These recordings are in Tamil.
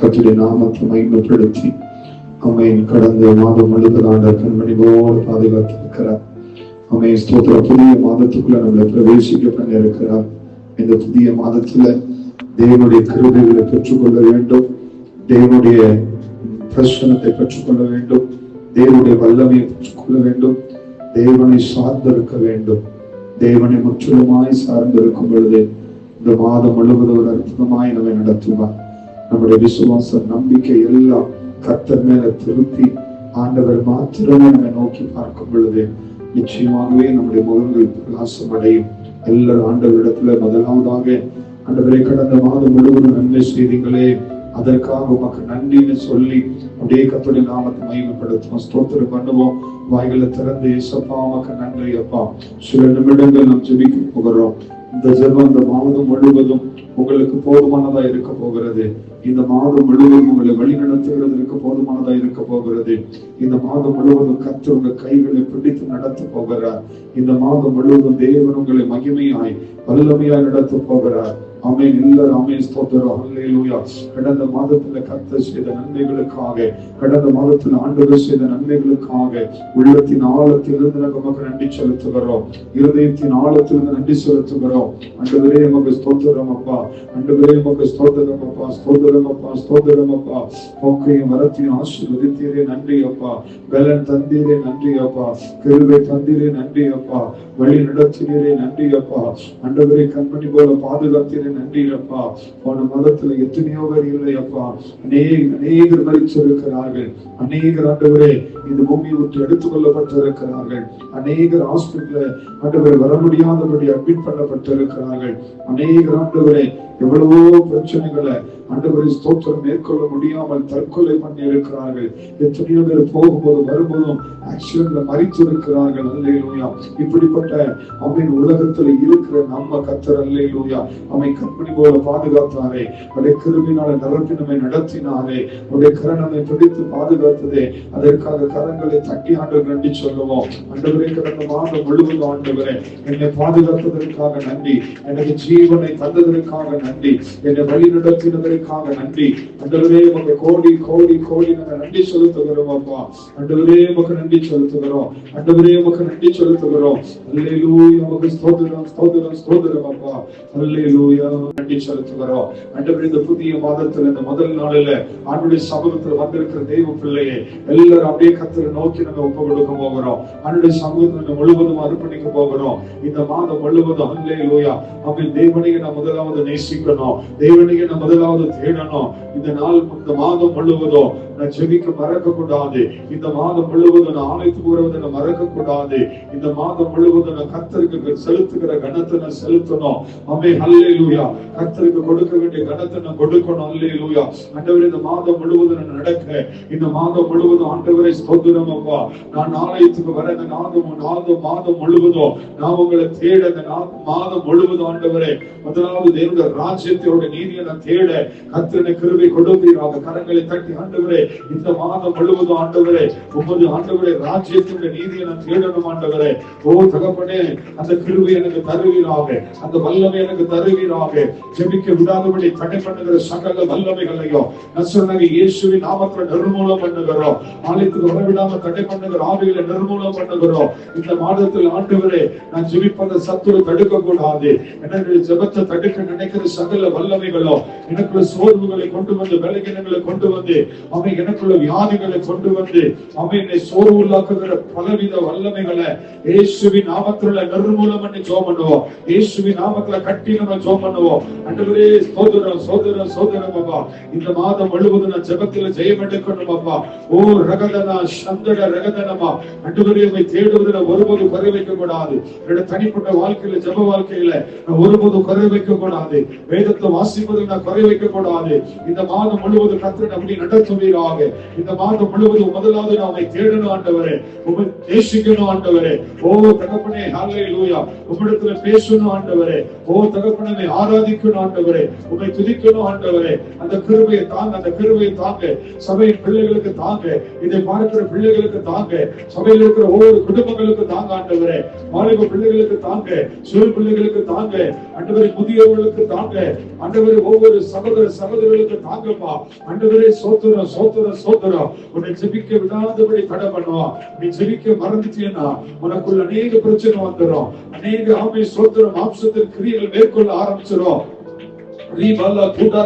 கத்துடைய நாமத்தை கடந்த மாதம் ஆண்ட கண்மணி போல பாதுகாத்திருக்கிறார். ஆமென். ஸ்தோத்திர புதிய மாதத்துக்குள்ள நம்மளை பிரவேசிக்க பண்ணி இருக்கிறார். இந்த புதிய மாதத்துல தேவனுடைய கிருபைகளை பெற்றுக்கொள்ள வேண்டும். தேவனுடைய பிரசனத்தை பெற்றுக்கொள்ள வேண்டும். தேவனுடைய வல்லமையை பெற்றுக்கொள்ள வேண்டும். தேவனை சார்ந்திருக்க வேண்டும். தேவனை முற்றிலுமாய் சார்ந்திருக்கும் பொழுது இந்த மாதம் முழுவதும் ஒரு அற்புதமாய் நம்மை நடத்துவார். நம்முடைய விசுவாச நம்பிக்கை எல்லாம் கத்தர் மேல திருத்தி ஆண்டவர் மாத்திரமே நம்மை நோக்கி பார்க்கும் பொழுது நிச்சயமாகவே நம்முடைய முகங்கள் பிரகாசம் அடையும் எல்லாரும் ஆண்டவரிடத்துல முதலாவதாக ஆண்டவரை கடந்த மாதம் முழுவதும் நன்மை செய்தீங்களே. அதற்காக உமக்கு நன்றின்னு சொல்லி அப்படியே கத்துடைய நாமத்தை மகிமைப்படுத்துவோம் ஸ்தோத்திரம் பண்ணுவோம். வாய்களை திறந்து இயேசப்பா உமக்கு நன்றி அப்பா. சில நிமிடங்கள் நாம் ஜெபிக்க போகிறோம். இந்த செல்வம் இந்த மாவட்டம் முழுவதும் உங்களுக்கு போதுமானதா இருக்க போகிறது. இந்த மாதம் முழுவதும் உங்களை வழி நடத்துகிறதற்கு போதுமானதா இருக்க போகிறது. இந்த மாதம் முழுவதும் கற்று உங்க கைகளை பிடித்து நடத்த போகிறார். இந்த மாதம் முழுவதும் தேவன் உங்களை மகிமையாய் வல்லமையாய் நடத்த போகிறார். ஆமென். எல்லாரும் ஆமென். ஸ்தோத்திரம். அல்லேலூயா கடந்த மாதத்துல கத்த செய்த நன்மைகளுக்காக கடந்த மாதத்துல ஆண்டவர் செய்த நன்மைகளுக்காக உள்ளத்தின் ஆழத்திலிருந்து நாங்க உமக்கு நன்றி செலுத்துகிறோம். இருதயத்தின் ஆழத்திலிருந்து நன்றி செலுத்துகிறோம். ஆண்டவரே உமக்கு ஸ்தோத்திரம் அப்பா. ஆண்டவரே உமக்கு ஸ்தோத்திரம் அப்பா. ஸ்தோத்திரம். அப்பா ஸ்தோத்திரம் அப்பா போக்கையும் வரத்தையும் ஆசீர்வதித்தீரே நன்றி அப்பா பலன் தந்தீரே நன்றி அப்பா கிருபை தந்தீரே நன்றி அப்பா வழி நடத்தினீரே நன்றி அப்பா ஆண்டவரே கண்மணி போல பாதுகாத்தீரே நன்றி அப்பா போன மதத்துல எத்தனையோ பேர் இல்லை அப்பா அநேக அநேகர் மறிச்சிருக்கிறார்கள் அநேகர் ஆண்டவரே இந்த பூமியை விட்டு எடுத்துக் கொள்ளப்பட்டிருக்கிறார்கள் அநேகர் ஹாஸ்பிட்டல ஆண்டவர் வர முடியாதபடி அட்மிட் பண்ணப்பட்டிருக்கிறார்கள். அநேகர் ஆண்டவரே எவ்வளவோ பிரச்சனைகளை ஆண்டவரை ஸ்தோத்திரம் மேற்கொள்ள முடியாமல் தற்கொலை பண்ணி இருக்கிறார்கள். எத்தனையோ பேர் போகும்போது வரும்போதும் ஆக்சிடென்ட்ல மறித்து இருக்கிறார்கள். அல்லையிலூயா இப்படிப்பட்ட அவன் உலகத்துல இருக்கிற நம்ம கத்தர் அல்லையிலூயா அவன் கற்பனை போல பாதுகாத்தாரே. அவருடைய கிருமினால நிரப்பி நம்மை நடத்தினாரே. அவருடைய கரணமை பிடித்து பாதுகாத்ததே. அதற்காக கரங்களை தட்டி ஆண்டு நன்றி சொல்லுவோம். ஆண்டவரே கடந்த மாதம் முழுவதும் ஆண்டவரே என்னை பாதுகாத்ததற்காக நன்றி. எனக்கு ஜீவனை தந்ததற்காக நன்றி. நன்றி. என்னை வழி நடத்தினதற்காக நன்றி. அன்றுவரே உமக்கு கோடி கோடி கோடி நாங்கள் நன்றி செலுத்துகிறோம் அப்பா. அன்றுவரே உமக்கு நன்றி செலுத்துகிறோம். அன்றுவரே உமக்கு நன்றி செலுத்துகிறோம். அல்லேலூயா உமக்கு ஸ்தோத்திரம் ஸ்தோத்திரம் ஸ்தோத்திரம் அப்பா. அல்லேலூயா நன்றி செலுத்துகிறோம். அன்றுவரே இந்த புதிய மாதத்துல இந்த முதல் நாளில ஆண்டுடைய சமூகத்துல வந்திருக்கிற தெய்வ பிள்ளையை எல்லாரும் அப்படியே கத்தரை நோக்கி நம்ம ஒப்பு கொடுக்க போகிறோம். ஆண்டுடைய சமூகத்துல முழுவதும் அர்ப்பணிக்க போகிறோம். இந்த மாதம் முழுவதும் அல்லேலூயா அப்படி தேவனையை நான் முதலாவது நேசிக்கணும் தேவனையே நம்ம முதலாவது தேடணும். இந்த நாள் இந்த மாதம் முழுவதும் நான் ஜெபிக்க மறக்க கூடாது இந்த மாதம் முழுவதும் நான் ஆணைத்து கூறுவதை நான் மறக்க கூடாது இந்த மாதம் முழுவதும் நான் கத்தருக்கு செலுத்துகிற கணத்தை நான் செலுத்தணும். அம்மே அல்லே லூயா கத்தருக்கு கொடுக்க வேண்டிய கணத்தை நான் கொடுக்கணும். அல்லேலூயா ஆண்டவர் இந்த மாதம் முழுவதும் நான் நடக்க. இந்த மாதம் முழுவதும் ஆண்டவரை ஸ்தோத்திரம் அப்பா. நான் ஆலயத்துக்கு வர இந்த நாதம் நாதம் மாதம் முழுவதும். நான் உங்களை தேட இந்த நா- மாதம் முழுவதும் ஆண்டவரே. முதலாவது தேவனுடைய ராஜ்யத்தோட நீதியை நான் தேட. கத்திரனை கிருபை கொடுப்பீராக. கரங்களை தட்டி ஆண்டவரே இந்த மாதம் முழுவதும் ஆண்டவரே உமது ஆண்டவரே ராஜ்யத்தினுடைய நீதியை நான் தேடணும் ஆண்டவரே. ஓ தகப்பனே அந்த கிருவை எனக்கு தருவீராக அந்த வல்லமை எனக்கு தருவீராக. ஜெபிக்க விடாதபடி தடை பண்ணுகிற சகல வல்லமைகளையும் நான் இயேசுவின் நாமத்துல நிர்மூலம் பண்ணுகிறோம். ஆலயத்துக்கு வரவிடாம தடை பண்ணுகிற ஆவிகளை நிர்மூலம் பண்ணுகிறோம். இந்த மாதத்தில் ஆண்டவரே நான் ஜெபிப்பத சத்துரு தடுக்க கூடாது என்னுடைய ஜெபத்தை தடுக்க நினைக்கிற சகல வல்லமைகளும் எனக்குள்ள சோர்வுகளை கொண்டு வந்து விலகினங்களை கொண்டு வந்து அவை எனக்குள்ள வியாதிகளை கொண்டு வந்து அவை சோறு உள்ளாக்குகிற பலவித வல்லமைகளை இயேசுவின் நாமத்துல நிர்மூலம் பண்ணி ஜோம் பண்ணுவோம். இயேசுவின் நாமத்துல கட்டி நம்ம ஜோம் பண்ணுவோம். அன்றுவரே சோதரம் சோதரம் சோதரம் அப்பா. இந்த மாதம் முழுவதும் நான் ஜெபத்துல ஜெயம் எடுக்கணும் அப்பா. ஓ ரகதனா சந்தட ரகதனமா அன்றுவரே உங்களை தேடுவதில் ஒருபோது குறை வைக்க கூடாது என்னோட தனிப்பட்ட வாழ்க்கையில ஜெப வாழ்க்கையில நான் ஒருபோதும் குறை வைக்க கூடாது வேதத்தை வாசிப்பதில் நான் குறை வைக்க கூடாது இந்த மாதம் முழுவதும் கத்திரன் அப்படி நடத்துவீராக இந்த மாதம் முழுவதும் முதலாவது நான் உம்மை தேடணும் ஆண்டவரே. உண்மை நேசிக்கணும் ஆண்டவரே. ஓ தகப்பனே ஹாலே லூயா உம்மிடத்துல பேசணும் ஆண்டவரே. ஓ தகப்பனே ஆராதிக்கணும் ஆண்டவரே. உண்மை துதிக்கணும் ஆண்டவரே. அந்த கிருபையை தாங்க அந்த கிருபையை தாங்க. சபையின் பிள்ளைகளுக்கு தாங்க. இதை பார்க்கிற பிள்ளைகளுக்கு தாங்க. சபையில் இருக்கிற ஒவ்வொரு குடும்பங்களுக்கு தாங்க ஆண்டவரே. மாணவ பிள்ளைகளுக்கு தாங்க. சிறு பிள்ளைகளுக்கு தாங்க. அண்டவரை முதியவர்களுக்கு தாங்க. அண்டவரை ஒவ்வொரு சகோதர சகோதரர்களுக்கு தாங்கப்பா. அண்டவரை சோத்துறோம் சோத்துறோம் சோத்துறோம் உன்னை ஜெபிக்க விடாதபடி தடை பண்ணுவோம் நீ ஜெபிக்க மறந்துட்டீங்கன்னா உனக்குள்ள அநேக பிரச்சனை வந்துடும். அநேக ஆமை சோத்துற மாம்சத்தின் கிரியைகள் மேற்கொள்ள ஆரம்பிச்சிடும். ரீபாலா கூடா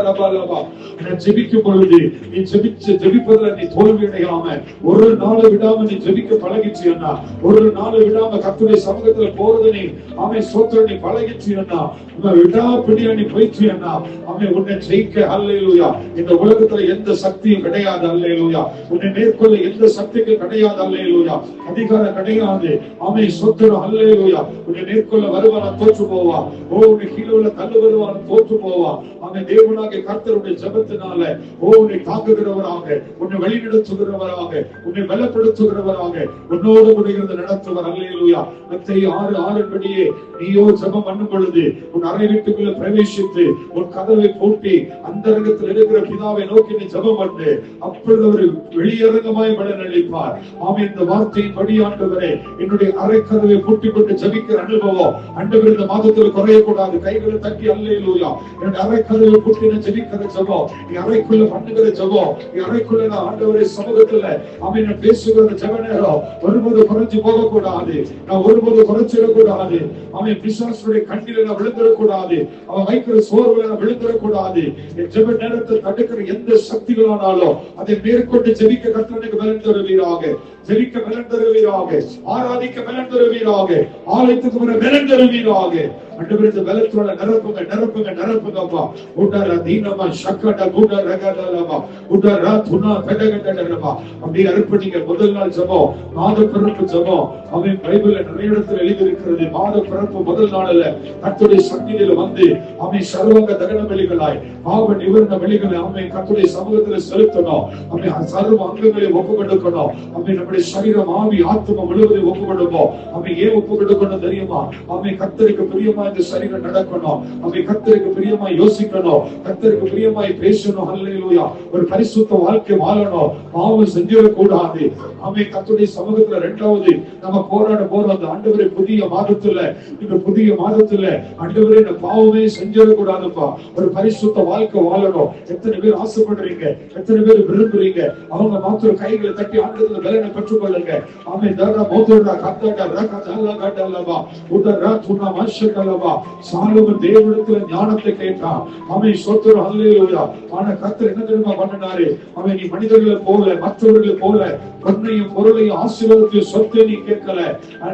நான் ஜெபிக்கும் பொழுது நீ ஜெபிச்சு ஜெபிப்பதுல நீ தோல்வி அடையாம ஒரு நாளை விடாம நீ ஜெபிக்க பழகிச்சியன்னா ஒரு நாளை விடாம கர்த்தருடைய சமூகத்துல போறது நீ அவன் சோத்திர நீ பழகிச்சியன்னா உன்னை விடாப்பிடியா நீ போயிச்சியன்னா அவன் உன்னை ஜெயிக்க அல்லையிலூயா இந்த உலகத்துல எந்த சக்தியும் கிடையாது அல்லையிலூயா உன்னை மேற்கொள்ள எந்த சக்திக்கும் கிடையாது அல்லையிலூயா அதிகாரம் கிடையாது. அவன் சொத்துரும் அல்லையிலூயா உன்னை மேற்கொள்ள வருவான தோற்று போவா. ஓ உன்னை கீழே தள்ளு வருவான தோற்று போவா. அவன் தேவனாகிய கர்த்தருடைய ஜபத்தினால ஓ உன்னை தாக்குகிறவராக உன்னை வழிநடத்துகிறவராக உன்னை பலப்படுத்துகிறவராக உன்னோடு முடிகிறது நடத்துவர். அல்லையிலூயா மத்தை ஆறு ஆறுபடியே நீயோ ஜபம் பண்ணும் பொழுது உன் அறை வீட்டுக்குள்ள பிரவேசித்து உன் கதவை பூட்டி அந்தரங்கத்தில் இருக்கிற பிதாவை நோக்கி நீ ஜபம் பண்ணு. அப்பொழுது அவர் வெளியரங்கமாய் பலன் அளிப்பார். ஆமே இந்த வார்த்தையின் படியாண்டவரே என்னுடைய அரை கதவை பூட்டி கொண்டு ஜபிக்கிற அனுபவம் ஆண்டவர் இந்த மாதத்தில் குறையக்கூடாது. கைகளை தட்டி அல்லையிலா என்னுடைய அறைக்கதையில கதவை பூட்டி நான் ஜெபிக்கிற ஜெபம். நீ அறைக்குள்ள பண்ணுகிற ஜபம். நீ அறைக்குள்ள நான் ஆண்டவரை சமூகத்துல அவன் பேசுகிற ஜப நேரம். ஒருபோது குறைஞ்சு போகக்கூடாது. நான் ஒருபோது குறைச்சிடக்கூடாது. அவன் பிசாசுடைய கண்ணில நான் விழுந்துடக்கூடாது. அவன் வைக்கிற சோர்வுல நான் விழுந்துடக்கூடாது. என் ஜப நேரத்தை தடுக்கிற எந்த சக்திகளானாலும் அதை மேற்கொண்டு ஜெபிக்க கத்தனுக்கு பலன் தருவீராக. ஜெபிக்க பலன் தருவீராக. ஆராதிக்க பலன் தருவீராக. ஆலயத்துக்கு வர பலன் தருவீராக. அண்டவர் இந்த நிரப்புங்க நிரப்புங்க நிரப்புங்க நிரப்புங்கப்பா உடர தீனமா சக்கட குட ரகதலமா உடர துணா பெடகடலமா அப்படி அர்ப்பணிங்க முதல் நாள் ஜபம் மாத பிறப்பு ஜபம். அவன் பைபிள்ல நிறைய இடத்துல எழுதியிருக்கிறது. மாத பிறப்பு முதல் நாள்ல கத்துடைய சந்நிதியில வந்து அவன் சர்வங்க தகன வெளிகளாய் பாவ நிவர்ண வெளிகளை அவன் கத்துடைய சமூகத்துல செலுத்தணும். அவன் சர்வ அங்கங்களை ஒப்பு கொடுக்கணும் அவன் நம்முடைய சரீரம் ஆவி ஆத்மா முழுவதும் ஒப்பு கொடுப்போம் அவன் ஏன் ஒப்பு கொடுக்கணும் தெரியுமா? அவன் கத்தருக்கு பிரியமா இந்த சரீரம் நடக்கணும். அவன் கத்தருக்கு பிரியமா யோசிக்கணும். கத்தருக்கு பிரியமாய் பேசணும். அல்லேலூயா ஒரு பரிசுத்த வாழ்க்கை வாழணும். பாவம் செஞ்சிடக்கூடாது அவன் கத்துடைய சமூகத்துல ரெண்டாவது நம்ம போராட போறோம் அந்த ஆண்டவரை புதிய மாதத்துல. இந்த புதிய மாதத்துல ஆண்டவரே இந்த பாவமே செஞ்சிடக்கூடாதுப்பா ஒரு பரிசுத்த வாழ்க்கை வாழணும். எத்தனை பேர் ஆசைப்படுறீங்க? எத்தனை பேர் விரும்புறீங்க? அவங்க மாத்திரம் கைகளை தட்டி ஆண்டத்துல பலனை பெற்றுக்கொள்ளுங்க. அவன் தரா மோதோடா கத்தாடா ரகா ஜல்லா காட்டல்லவா. உடரா துணா மாஷக்கல்லவா. சாலமன் தேவனிடத்துல ஞானத்தை கேட்டான். அவன் சொத்துரு அல்லையா ஆனா கத்தர் என்ன தெரியுமா பண்ணினாரு? அவன் நீ மனிதர்களை போல மற்றவர்களை போல பொன்னையும் பொருளையும் ஆசீர்வாதத்தையும் சொத்தை நீ கேட்கல.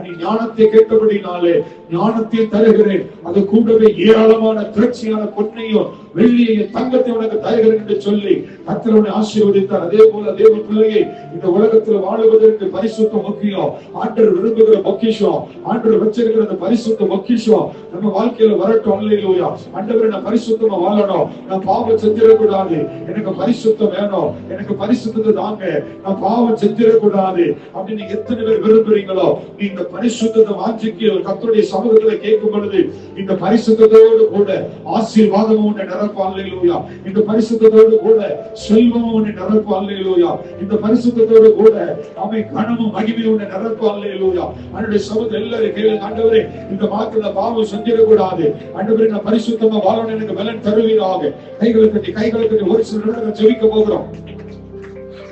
நீ ஞானத்தை கேட்டபடினாலே ஞானத்தை தருகிறேன். அது கூடவே ஏராளமான திரட்சியான பொன்னையும் வெள்ளியையும் தங்கத்தை உனக்கு தருகிறேன் என்று சொல்லி கத்திரவனை ஆசீர்வதித்தார். அதே போல தேவ பிள்ளையை இந்த உலகத்தில் வாழுவதற்கு பரிசுத்த முக்கியம் ஆண்டர் விரும்புகிற பொக்கிஷம் ஆண்டர் வச்சிருக்கிற அந்த பரிசுத்த பொக்கிஷம் நம்ம வாழ்க்கையில வரட்டும். அல்லையிலூயா ஆண்டவரை நான் பரிசுத்தமா வாழணும். நான் பாவம் செஞ்சிடக்கூடாது. எனக்கு பரிசுத்தம் வேணும். எனக்கு பரிசுத்தத்தை தாங்க. நான் பாவம் செஞ்சிடக்கூடாது. அப்படின்னு எத்தனை பேர் விரும்புறீங்களோ நீ இந்த பரிசுத்தத்தை வாஞ்சிக்கு கத்துடைய சமூகத்துல கேட்கும் பொழுது இந்த பரிசுத்தோடு கூட ஆசீர்வாதமும் உன்னை நிரப்ப அல்லையிலூயா இந்த பரிசுத்தோடு கூட செல்வமும் உன்னை நிரப்ப அல்லையிலூயா இந்த பரிசுத்தோடு கூட அவை கனமும் மகிமையும் உன்னை நிரப்ப அல்லையிலூயா அவனுடைய சமூகத்தை எல்லாரும் கேள்வி ஆண்டவரே இந்த மாதத்துல பாவம் செஞ்சிடக்கூடாது. ஆண்டவரே நான் பரிசுத்தமா வாழணும் எனக்கு பலன் தருவீராக. கைகளை கட்டி கைகளை கட்டி ஒரு சில நேரம் ஜெபிக்க போகிறோம்.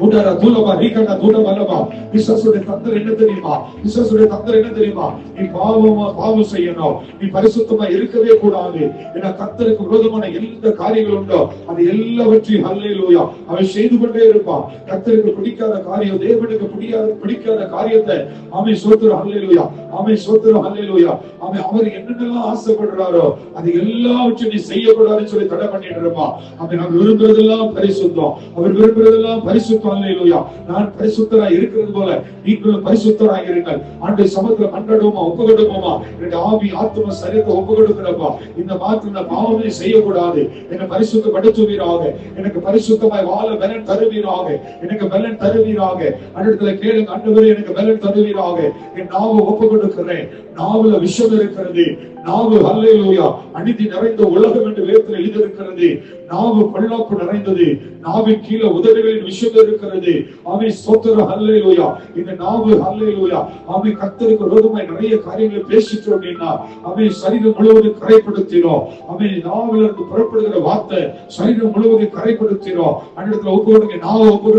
உன்னோட தூலமா ரீகண்ட தூலமல்லமா விசுவாசுடைய தந்தர் என்ன தெரியுமா? விசுவாசுடைய தந்தர் என்ன தெரியுமா? நீ பாவமா பாவம் செய்யணும். நீ பரிசுத்தமா இருக்கவே கூடாது. ஏன்னா கத்தருக்கு விரோதமான எந்த காரியங்கள் உண்டோ அது எல்லாவற்றையும் அல்லையிலோயா அவன் செய்து கொண்டே இருப்பான். கத்தருக்கு பிடிக்காத காரியம் தேவனுக்கு பிடிக்காத பிடிக்காத காரியத்தை அவன் சோத்துற அல்லையிலோயா ஆமை சோத்திரம் அல்லையா ஆமை அவர் என்னென்னலாம் ஆசைப்படுறாரோ அது எல்லாவற்றையும் நீ செய்யக்கூடாதுன்னு சொல்லி தடை பண்ணிட்டு இருப்பா. அவன் நான் விரும்புறதெல்லாம் பரிசுத்தம். அவர் விரும்புறதெல்லாம் பரிசுத்தம் அல்லையா நான் பரிசுத்தராய் இருக்கிறது போல நீங்களும் பரிசுத்தராய் இருங்கள் ஆண்டு சமத்துல மன்றடுவோமா ஒப்பு கொடுப்போமா என்னுடைய ஆவி ஆத்ம சரீரத்தை ஒப்பு கொடுக்கிறப்பா இந்த மாத்திரம் நான் பாவமே செய்யக்கூடாது. என்னை பரிசுத்த படுத்துவீராக எனக்கு பரிசுத்தமாய் வாழ பலன் தருவீராக. எனக்கு பலன் தருவீராக. அடுத்த கேளுங்க அன்று எனக்கு பலன் தருவீராக. என் நாவை ஒப்பு கொடுக்கிறேன் நாவுல விஷம் இருக்கிறது. நாவு அல்லேலூயா அநீதி நிறைந்த உலகம் என்று வேதத்தில் எழுதியிருக்கிறது. நாவு பல்லாப்பு நிறைந்தது. நாவின் கீழே உதடுகளின் விஷயம் இருக்கிறது. அவை சோத்திர அல்லேலூயா இந்த நாவு அல்லேலூயா அவை கத்தருக்கு விரோதமாய் நிறைய காரியங்களை பேசிட்டோம் அப்படின்னா அவை சரீரம் முழுவதும் கரைப்படுத்தினோம் அவை நாவில் இருந்து புறப்படுகிற வார்த்தை சரீரம் முழுவதும் கரைப்படுத்தினோம் அந்த இடத்துல கொடுங்க நான் ஒப்பு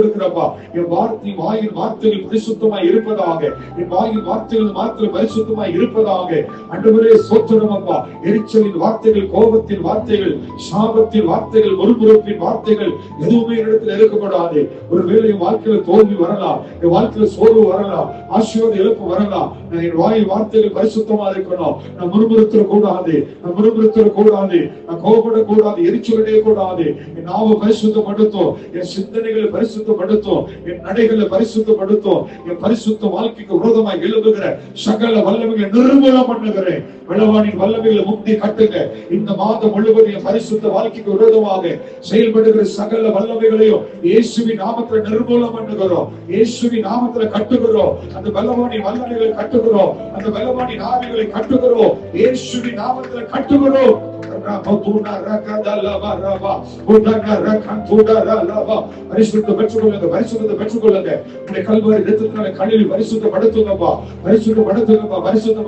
என் வார்த்தை வாயின் வார்த்தைகள் பரிசுத்தமாய் இருப்பதாக. என் வாயின் வார்த்தைகள் மாத்திரம் பரிசுத்தமாய் இருப்ப இருப்பதாக அன்றுவரே சோத்திரம் அப்பா எரிச்சலின் வார்த்தைகள் கோபத்தின் வார்த்தைகள் சாபத்தின் வார்த்தைகள் முறுமுறுப்பின் வார்த்தைகள் எதுவுமே இடத்துல இருக்கப்படாது ஒருவேளை என் வாழ்க்கையில தோல்வி வரலாம் என் வாழ்க்கையில சோர்வு வரலாம் ஆசீர்வாத இழப்பு வரலாம் நான் என் வாய் வார்த்தைகள் பரிசுத்தமா இருக்கணும். நான் முறுமுறுத்தர கூடாது நான் முறுமுறுத்தர கூடாது நான் கோபப்பட கூடாது எரிச்சலடைய கூடாது என் நாவை பரிசுத்தப்படுத்தும் என் சிந்தனைகளை பரிசுத்தப்படுத்தும் என் நடைகளை பரிசுத்தப்படுத்தும் என் பரிசுத்த வாழ்க்கைக்கு விரோதமாக எழுதுகிற சகல வல்லமைகளை நிர்மூலம் பண்ணுகிறேன் விளவானின் வல்லமைகளை முக்தி கட்டுங்க. இந்த மாதம் முழுவதும் பரிசுத்த வாழ்க்கைக்கு விரோதமாக செயல்படுகிற சகல வல்லமைகளையும் இயேசுவின் நாமத்துல நிர்மூலம் பண்ணுகிறோம். இயேசுவின் நாமத்துல கட்டுகிறோம். அந்த பலவானின் வல்லமைகளை கட்டுகிறோம். அந்த பலவானின் ஆவிகளை கட்டுகிறோம். இயேசுவின் நாமத்துல கட்டுகிறோம். ரபதுனா பரிசுத்த பெற்றுக்கொள்ளுங்க. பரிசுத்த பெற்றுக்கொள்ளுங்க. கல்வாரி ரத்தத்தினால கழுவி பரிசுத்தப்படுத்துங்கப்பா.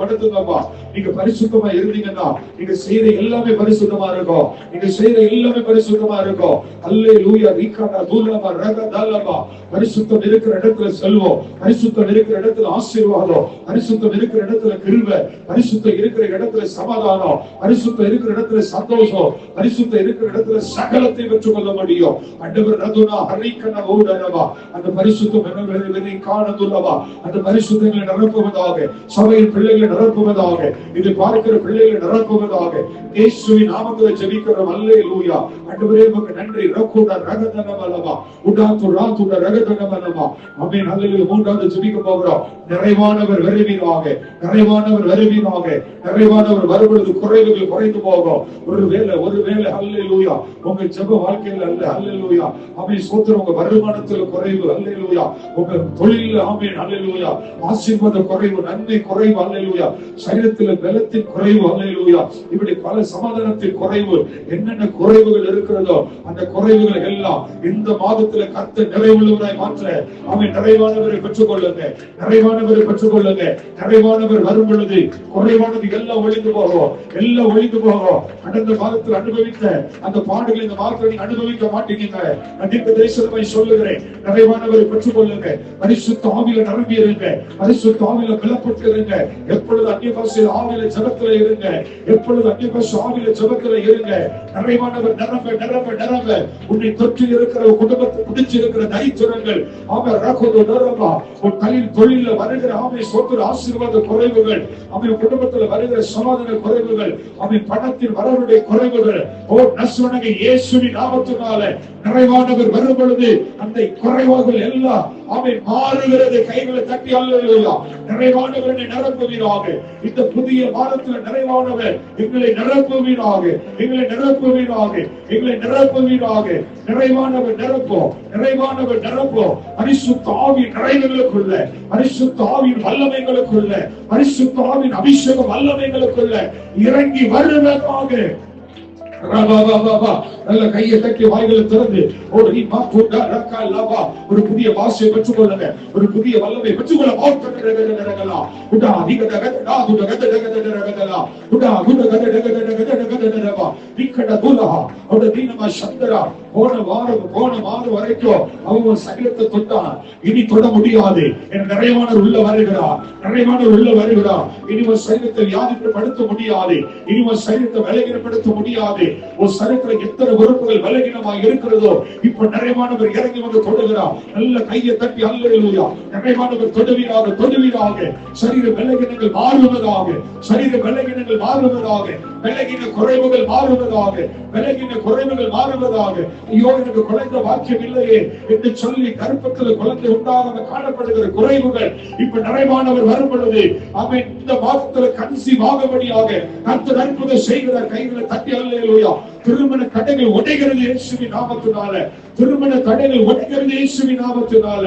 பரிசுத்தப்படுத்துங்கப்பா பரிசுத்தப்படுத்துங்கப்பா நீங்க பரிசுத்தமா இருந்தீங்கன்னா நீங்க செய்யற எல்லாமே பரிசுத்தமா இருக்கும். நீங்க செய்யற எல்லாமே பரிசுத்தமா இருக்கும். அல்லே லூயா ரீகாடா தூலமா ரக தாலமா பரிசுத்தம் இருக்கிற இடத்துல செல்வம். பரிசுத்தம் இருக்கிற இடத்துல ஆசீர்வாதம். பரிசுத்தம் இருக்கிற இடத்துல கிருவை பரிசுத்தம் இருக்கிற இடத்துல சமாதானம். பரிசுத்தம் இருக்கிற இடத்துல சந்தோஷம். பரிசுத்தம் இருக்கிற இடத்துல சகலத்தை பெற்றுக் கொள்ள முடியும். அண்டவர் ரதுனா ஹரிக்கன ஓடனவா அந்த பரிசுத்தம் என்ன காணதுள்ளவா அந்த பரிசுத்தங்களை நிரப்புவதாக சபையின் பிள்ளைகள் பிள்ளைகளை நிரப்புவதாக. இது பார்க்கிற பிள்ளைகளை நிரப்புவதாக. இயேசுவின் நாமத்தில் ஜெபிக்கிறோம். அல்லே லூயா அன்றுவரே உமக்கு நன்றி. ரக்கூட ரகதனமலவா உடாத்து ராத்துட ரகதனமலவா அமீன் அல்லேலூயா. மூன்றாவது ஜெபிக்க போகிறோம். நிறைவானவர் வருவீராக. நிறைவானவர் வருவீராக. நிறைவானவர் வரும்பொழுது குறைவுகள் குறைந்து போகும். ஒருவேளை ஒருவேளை அல்லே லூயா உங்க ஜெப வாழ்க்கையில் அல்ல. அல்லே லூயா அமீன் சோத்திரம் உங்க வருமானத்தில் குறைவு. அல்லே லூயா உங்க தொழில் தொழில ஆமீன். அல்லேலூயா. ஆசீர்வாத குறைவு நன்மை குறைவு. அல்லே அலையிலூயா சரீரத்தில் பலத்தின் குறைவு அலையிலூயா இப்படி பல சமாதானத்தின் குறைவு. என்னென்ன குறைவுகள் இருக்கிறதோ அந்த குறைவுகள் எல்லாம் இந்த மாதத்துல கத்த நிறைவுள்ளவராய் மாற்ற. அவன் நிறைவானவரை பெற்றுக்கொள்ளுங்க. நிறைவானவரை பெற்றுக்கொள்ளுங்க. நிறைவானவர் வரும் பொழுது குறைவானது எல்லாம் ஒழிந்து போகும் எல்லாம் ஒழிந்து போகும் கடந்த மாதத்தில் அனுபவித்த அந்த பாடுகளை இந்த மாதத்தில் அனுபவிக்க மாட்டீங்க. அதிக தேசமாய் சொல்லுகிறேன். நிறைவானவரை பெற்றுக்கொள்ளுங்க. பரிசுத்த ஆவியில நிரம்பி இருங்க பரிசுத்த ஆவியில பலப்பட்டு இருங்க எப்பொழுது அந்நிய பாஷையில் ஆவியில ஜபத்துல இருங்க. எப்பொழுது அந்நிய பாஷை ஆவியில ஜபத்துல இருங்க. நிறைவானவர் நிரம்ப நிரம்ப நிரம்ப. உன்னை தொற்று இருக்கிற உன் குடும்பத்தை பிடிச்சு இருக்கிற நரிச்சுரங்கள் அவன் ரகோதோ நிரம்பா. உன் தலையில் தொழில வருகிற ஆமை சொத்துற ஆசீர்வாத குறைவுகள். அவை குடும்பத்துல வருகிற சமாதான குறைவுகள். அவை பணத்தின் வரவுடைய குறைவுகள். ஓ நசுவனங்க இயேசுவின் நாமத்தினால நிறைவானவர் வரும் பொழுது அந்த குறைவாக எல்லாம் அவை மாறுகிறது. கைகளை தட்டி அல்லா நிறைவானவரை நிரப்புவீராக இந்த புதிய மாதத்துல நிறைவானவர் எங்களை நிரப்புவீராக எங்களை நிரப்புவீராக எங்களை நிரப்புவீராக. நிறைவானவர் நிரப்போம் நிறைவானவர் நிரப்போம் பரிசுத்த ஆவி நிறைவுகளுக்குள்ள. பரிசுத்த ஆவியின் வல்லமைகளுக்குள்ள. பரிசுத்த ஆவியின் அபிஷேகம் வல்லமைகளுக்குள்ள. இறங்கி வருவதாக நல்ல கையை தட்டி வாய்களை திறந்து ஒரு நீ மாற்றுண்டா, ஒரு புதிய பாஷையை பெற்றுக்கொள்ளுங்க ஒரு புதிய வல்லமை பெற்றுக்கொள்ள மாற்றம் போன வாரம் போன வாரம் வரைக்கும் அவங்க சகலத்தை தொட்டான் இனி தொட முடியாது. என் நிறைவானவர் உள்ள வருகிறார் நிறைவானவர் உள்ள வருகிறார் இனி உன் சரீரத்தை வியாதிப்படுத்த முடியாது. இனி உன் சரீரத்தை விலகினப்படுத்த முடியாது. உன் சரீரத்துல எத்தனை உறுப்புகள் விலகினமா இருக்கிறதோ இப்ப நிறைவானவர் இறங்கி வந்து தொடுகிறார் நல்ல கையை தட்டி அல்லையா நிறைவானவர் தொடுவீராக தொடுவீராக. சரீர விலகினங்கள் மாறுவதாக. சரீர விலகினங்கள் மாறுவதாக. விலகின குறைவுகள் மாறுவதாக. விலகின குறைவுகள் மாறுவதாக. ஐயோ எனக்கு குழந்தை வாக்கியம் இல்லையே என்று சொல்லி கருப்பத்தில் குழந்தை உண்டாக காணப்படுகிற குறைவுகள் இப்ப நிறைவானவர் வரும் பொழுது அவன் இந்த மாதத்துல கன்சி ஆகபடியாக கர்த்தர் அற்புதம் செய்கிறார். கைகளை தட்டி அல்லையா திருமண தடைகள் உடைகிறது இயேசுவின் நாமத்தினால. திருமண தடைகள் உடைகிறது இயேசுவின் நாமத்தினால.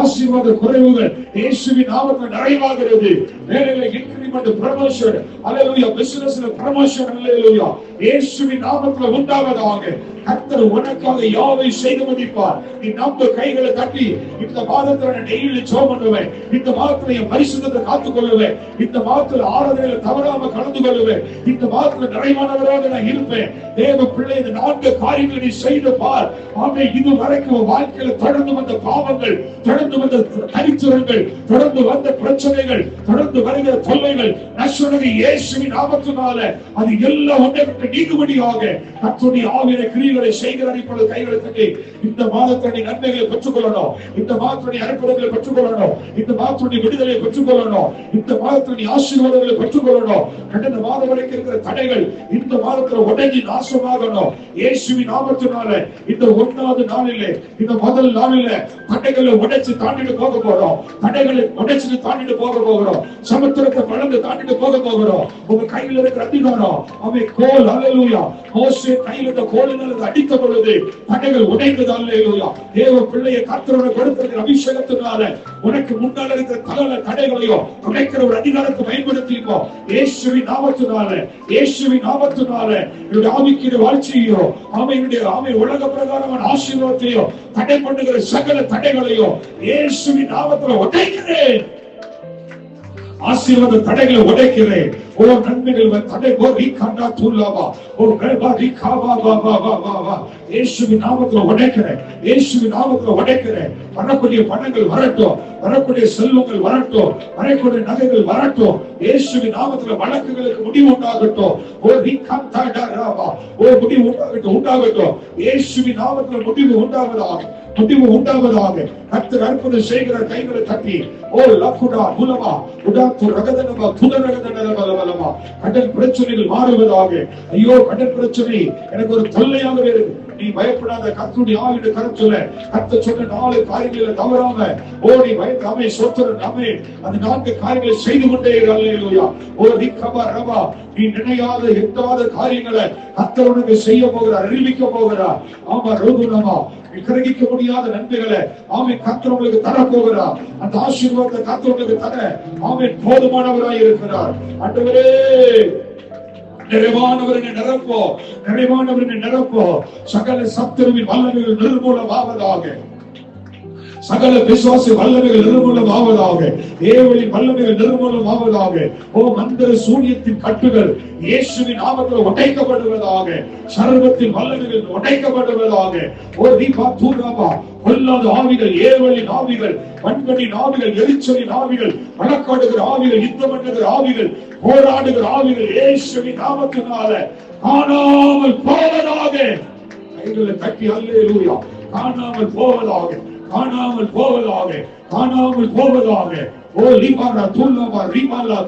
ஆசீர்வாத குறைவுகள் இயேசுவின் நாமத்தில் நிறைவாகிறது. வேலையில இன்கிரிமெண்ட் ப்ரமோஷன் அல்லேலூயா பிசினஸ்ல ப்ரமோஷன் அல்லேலூயா இயேசுவின் நாமத்துல உண்டாவதாக. கர்த்தர் உனக்காக யாவை செய்து முடிப்பார் நீ நம்ப கைகளை தட்டி இந்த மாதத்துல நான் டெய்லி ஜோ பண்ணுவேன் இந்த மாதத்துல என் பரிசுத்தத்தை காத்துக் கொள்ளுவேன் இந்த மாதத்துல ஆராதனையில தவறாம கலந்து கொள்ளுவேன். இந்த மாதத்துல நிறைவானவராக நான் இருப்பேன். தேவ பிள்ளை இந்த நான்கு காரியங்களை நீ செய்து பார். ஆமே இது வரைக்கும் வாழ்க்கையில தொடர்ந்து வந்த பாவங்கள் தொடர்ந்து வந்த கரிச்சுரங்கள் தொடர்ந்து வந்த பிரச்சனைகள் தொடர்ந்து வருகிற தொல்லைகள் நஷ்டனது இயேசுவின் நாமத்தினால அது எல்லாம் ஒன்றை விட்டு நீங்கும்படியாக கத்துடைய ஆவிய கிரியைகளை செய்கிற அடிப்படை கைகளை இந்த மாதத்துடைய நன்மைகளை பெற்றுக்கொள்ளணும். இந்த மாதத்துடைய அற்புதங்களை பெற்றுக்கொள்ளணும். இந்த மாதத்துடைய விடுதலை பெற்றுக்கொள்ளணும். இந்த மாதத்துடைய ஆசீர்வாதங்களை பெற்றுக்கொள்ளணும். கடந்த மாதம் வரைக்கும் இருக்கிற தடைகள் இந்த மாதத்துல உடஞ்சி சுகமாகணும் இயேசுவின் நாமத்தினால இந்த ஒன்றாவது நாளிலே இந்த முதல் நாளிலே தடைகளை உடைச்சு தாண்டிட்டு போக போறோம். தடைகளை உடைச்சிட்டு தாண்டிட்டு போக போகிறோம். சமுத்திரத்தை கடந்து தாண்டிட்டு போக போகிறோம். உங்க கையில இருக்கிற அதிகாரம் அவை கோல் அல்லேலூயா. மோசே கையில இருந்த கோலினால் அடித்த பொழுது தடைகள் உடைந்தது அல்லேலூயா. தேவ பிள்ளையை கத்தரோட கொடுத்திருக்கிற அபிஷேகத்தினால உனக்கு முன்னால் இருக்கிற தகவல தடைகளையும் உடைக்கிற ஒரு அதிகாரத்தை பயன்படுத்திக்கோ. இயேசுவின் நாமத்தினால இயேசுவின் நாமத்தினால என்னுடைய ஆவிக்கிற அவனுடைய வாழ்ச்சியோ அவனுடைய அவன் உலக பிரகாரமான ஆசீர்வாதத்தையோ தடை பண்ணுகிற சகல தடைகளையோ இயேசுவின் நாமத்துல உடைக்கிறேன் ஆசீர்வாத தடைகளை உடைக்கிறேன். ஓ நன்மைகள் தடை ஓ ரீ கண்டா தூலாவா ஓ கல்பா ரீ காவா வா வா வா வா வா. இயேசுவின் நாமத்துல உடைக்கிறேன். இயேசுவின் நாமத்துல உடைக்கிறேன். வரக்கூடிய பணங்கள் வரட்டும். வரக்கூடிய செல்வங்கள் வரட்டும். வரக்கூடிய நகைகள் வரட்டும். இயேசுவின் நாமத்துல வழக்குகளுக்கு முடிவு உண்டாகட்டும் ஓ ரீ கண்டா ராவா. ஓ முடிவு உண்டாகட்டும் உண்டாகட்டும். இயேசுவின் நாமத்துல முடிவு உண்டாவதாக. முடிவு உண்டாவதாக கர்த்தர் அற்புதம் செய்கிற கைகளை தட்டி ஓ லக்குடா புலமா உடாத்து ரகதனமா புதரகதனமா கடல் பிரச்சனைகள் மாறுவதாக. ஐயோ கடல் பிரச்சனை எனக்கு ஒரு தொல்லையாகவே இருக்கு. நீ பயப்படாத கத்துடைய ஆவிட கருத்துல கத்த சொன்ன நாலு காரியங்களை தவறாம ஓ நீ பயப்படாம சொத்துற நாமே அந்த நான்கு காரியங்களை செய்து கொண்டே அல்லேலூயா. ஓ ரிக்கபா ரபா. நீ நினையாத எட்டாத காரியங்களை கத்தர் உனக்கு செய்ய போகிறார் அறிவிக்க போகிறார். ஆமா ரோகுணமா நீ கிரகிக்க முடியாத நன்மைகளை ஆமை கர்த்தர் உங்களுக்கு தர போகிறார். அந்த ஆசீர்வாதத்தை கர்த்தர் உங்களுக்கு தர ஆமை போதுமானவராய் இருக்கிறார் அன்றுவரே நிறைவானவரனை நிரப்போ நிறைவானவரனை நிரப்போ சகல சத்துருவின் வல்லமைகள் நிர்மூலமாவதாக. சகல விசுவாசி வல்லமைகள் நிர்மூலம் ஆவதாக. தேவனின் வல்லமைகள் நிர்மூலம் ஆவதாக. ஓ மந்திர சூரியத்தின் கட்டுகள் இயேசுவின் ஆபத்தில் உடைக்கப்படுவதாக. சர்வத்தின் வல்லமைகள் உடைக்கப்படுவதாக. ஓ தீபா தூராபா கொல்லாத ஆவிகள் ஏவலின் ஆவிகள் வன்கணின் ஆவிகள் எரிச்சலின் ஆவிகள் வழக்காடுகிற ஆவிகள் யுத்தம் பண்ணுகிற ஆவிகள் போராடுகிற ஆவிகள் இயேசுவின் நாமத்தினால காணாமல் போவதாக. கைகளை தட்டி அல்லேலூயா. காணாமல் போவதாக. காணாமல் போவதாக காணாமல் போவதாக ஓ லிபாரா தூல்லவா ரிமாலா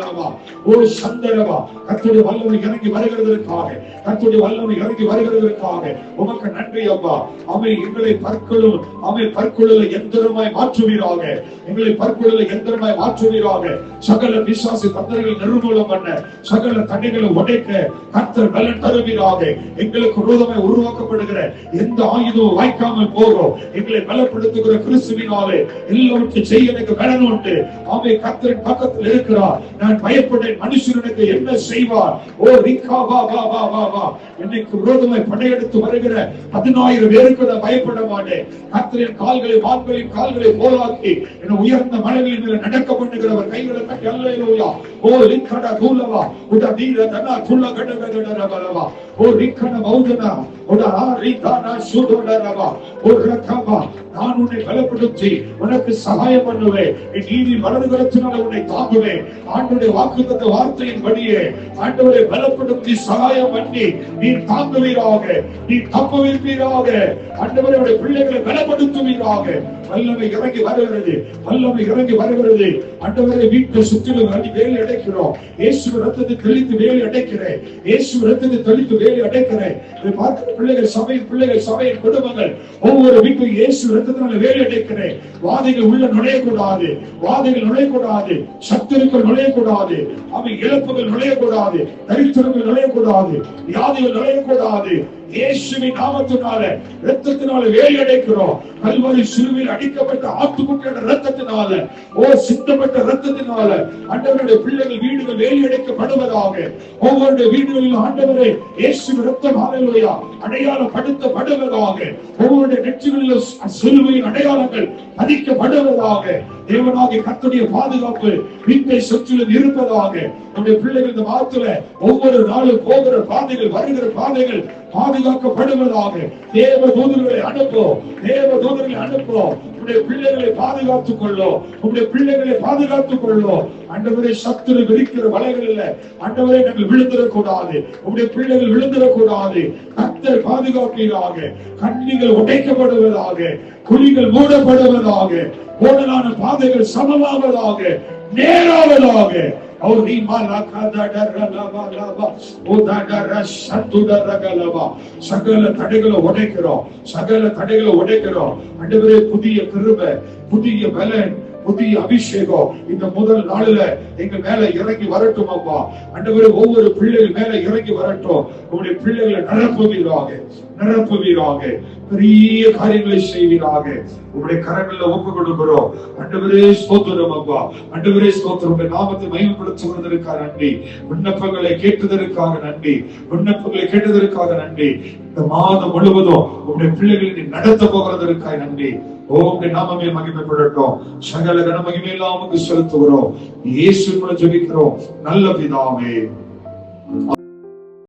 லாபா ஓ சந்தரவா கத்துடைய வல்லமை இறங்கி வருகிறதற்காக கத்துடைய வல்லமை இறங்கி வருகிறதற்காக. உமக்கு நன்றி அப்பா. அவை எங்களை பற்களும் அவை பற்குழல எந்திரமாய் மாற்றுவீராக. எங்களை பற்குழல எந்திரமாய் மாற்றுவீராக. சகல விசுவாசி தந்தர்கள் நிர்மூலம் பண்ண சகல தடைகளை உடைக்க கர்த்தர் பலன் தருவீராக. எங்களுக்கு விரோதமாய் உருவாக்கப்படுகிற எந்த ஆயுதமும் வாய்க்காமல் போகிறோம். எங்களை பலப்படுத்துகிற கிறிஸ்துவினாலே எல்லோருக்கும் செய்ய எனக்கு பலன் உண்டு. ஆமை கத்திர பக்கத்தில் இருக்கிறார். நான் பயப்பட்டேன் மனுஷனுக்கு என்ன செய்வார்? ஓ ரிக்கா வா வா வா வா வா. என்னைக்கு விரோதமாய் படையெடுத்து வருகிற பதினாயிரம் பேருக்கு நான் பயப்பட மாட்டேன். கத்திரின் கால்களை வான்களின் கால்களை போலாக்கி என உயர்ந்த மனைவியின் மேல நடக்க பண்ணுகிறவர் கைகளை தட்டி அல்லேலூயா. ஓ லிக்கட தூலவா உட தீர தனா துள்ள கட கட பலவா ஓ ரிக்கன மௌதனா. உட ஆ ரீதானா ரிதானா ரவா ஓ ரக்கவா நான் உன்னை பலப்படுத்தி உனக்கு சகாயம் பண்ணுவேன். நீதி வலது கரத்தினால உன்னை தாங்குவேன் ஆண்டுடைய வாக்குத்தத்த வார்த்தையின் படியே ஆண்டவரை பலப்படுத்தி சகாயம் பண்ணி நீ தாங்குவீராக. நீ தப்புவீர்கள் வைப்பீராக ஆண்டவரை பிள்ளைகளை பலப்படுத்துவீராக. வல்லமை இறங்கி வருகிறது. வல்லமை இறங்கி வருகிறது. அண்டவரை வீட்டை சுற்றிலும் அடி வேலை அடைக்கிறோம். இயேசு ரத்தத்தை தெளித்து வேலை அடைக்கிறேன். இயேசு ரத்தத்தை தெளித்து வேலை அடைக்கிறேன். இதை பார்க்கிற பிள்ளைகள் சபையின் பிள்ளைகள் சபையின் குடும்பங்கள் ஒவ்வொரு வீட்டும் இயேசு ரத்தத்தினால வேலை அடைக்கிறேன். வாதைகள் உள்ள நுழையக்கூடாது. வாதைகள் நுழையக்கூடாது சத்துருக்கள் நுழையக்கூடாது அவை இழப்புகள் நுழையக்கூடாது தரித்திரங்கள் நுழையக்கூடாது வியாதிகள் நுழையக்கூடாது இயேசுவின் நாமத்தினால ரத்தத்தினால வேலை அடைக்கிறோம் கல்வரி சிறுவில் அடிக்கப்பட்ட ஆட்டுக்குட்டியோட ரத்தத்தினால ஓ சித்தப்பட்ட ரத்தத்தினால அண்டவருடைய பிள்ளைகள் வீடுகள் வேலி அடைக்கப்படுவதாக ஒவ்வொரு வீடுகளிலும் ஆண்டவரே இயேசு ரத்தம் ஆலையா அடையாளப்படுத்தப்படுவதாக ஒவ்வொரு நெற்றிகளிலும் சிலுவையின் அடையாளங்கள் பதிக்கப்படுவதாக தேவனாகிய கத்துடைய பாதுகாப்பு வீட்டை சுற்றிலும் இருப்பதாக நம்முடைய பிள்ளைகள் இந்த வாரத்துல ஒவ்வொரு நாளும் போகிற பாதைகள் வருகிற பாதைகள் பாதுகாக்கப்படுவதாக தேவ தூதர்களை அனுப்பும் தேவ தூதர்களை அனுப்பும் உடைய பிள்ளைகளை பாதுகாத்துக் கொள்ளும் உடைய பிள்ளைகளை பாதுகாத்துக் கொள்ளும் அண்டவரை சத்துரு விரிக்கிற வலைகளில் அண்டவரை நாங்கள் விழுந்துடக்கூடாது. உடைய பிள்ளைகள் விழுந்துடக்கூடாது. கத்தர் பாதுகாப்பீராக. கண்ணிகள் உடைக்கப்படுவதாக. குழிகள் மூடப்படுவதாக. போடலான பாதைகள் சமமாவதாக. நேராவதாக. அவர் நீ சகல தடைகளை உடைக்கிறோம். சகல தடைகளை உடைக்கிறோம். அண்டவரே புதிய கிருபை புதிய பலன் புதிய அபிஷேகம். இந்த முதல் நாளில எங்க மேல இறங்கி வரட்டும் அப்பா. அண்டவரே ஒவ்வொரு பிள்ளைகள் மேல இறங்கி வரட்டும். உங்களுடைய பிள்ளைகளை நிரப்புவீராக நிரப்புவீராக பெரிய காரியங்களை செய்வீராக. உங்களுடைய கரங்கள்ல ஒப்பு கொடுக்கிறோம். அண்டவரே ஸ்தோத்திரம் அப்பா. அண்டவரே ஸ்தோத்திரம். நாமத்தை மயமப்படுத்துவதற்காக நன்றி. விண்ணப்பங்களை கேட்டதற்காக நன்றி. விண்ணப்பங்களை கேட்டதற்காக நன்றி. இந்த மாதம் முழுவதும் உங்களுடைய பிள்ளைகளை நடத்த போகிறதற்காக நன்றி. உங்க நாமமே மகிமைப்படட்டும். சகல கன உமக்கு செலுத்துகிறோம். இயேசு ஜபிக்கிறோம். நல்ல பிதாவே.